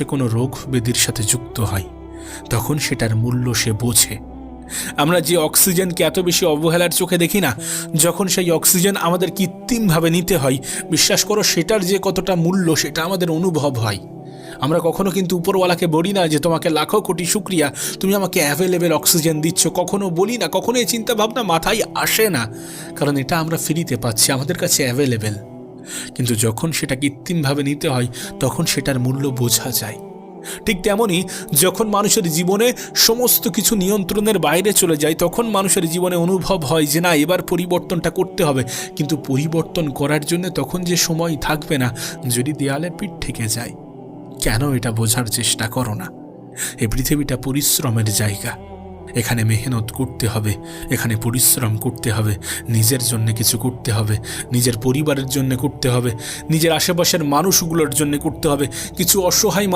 সে কোনো রোগ ব্যাধির সাথে যুক্ত হয়, তখন সেটার মূল্য সে বোঝে। আমরা যে অক্সিজেনকে এত বেশি অবহেলার চোখে দেখি না, যখন সেই অক্সিজেন আমাদের কৃত্রিমভাবে নিতে হয়, বিশ্বাস করো সেটার যে কতটা মূল্য সেটা আমাদের অনুভব হয়। আমরা কখনো কিন্তু উপরওয়ালাকে বলি না যে, তোমাকে লাখো কোটি শুক্রিয়া, তুমি আমাকে অ্যাভেলেবেল অক্সিজেন দিচ্ছ। কখনো বলি না কখনো এই চিন্তাভাবনা মাথায় আসে না। কারণ এটা আমরা ফ্রিতে পাচ্ছি, আমাদের কাছে অ্যাভেলেবেল কিন্তু যখন সেটা কৃত্রিমভাবে নিতে হয়, তখন সেটার মূল্য বোঝা যায়। ঠিক তেমনই যখন মানুষের জীবনে সমস্ত কিছু নিয়ন্ত্রণের বাইরে চলে যায়, তখন মানুষের জীবনে অনুভব হয় যে না, এবার পরিবর্তনটা করতে হবে। কিন্তু পরিবর্তন করার জন্য তখন যে সময় থাকবে না, যদি দেয়ালের পিঠ থেকে যায়, কেন এটা বোঝার চেষ্টা করো না? এই পৃথিবীটা পরিশ্রমের জায়গা। এখানে মেহনত করতে হবে, এখানে পরিশ্রম করতে হবে, নিজের জন্য কিছু করতে হবে, নিজের পরিবারের জন্য করতে হবে, নিজের আশেপাশের মানুষগুলোর জন্য করতে হবে, কিছু অসহায় মানুষ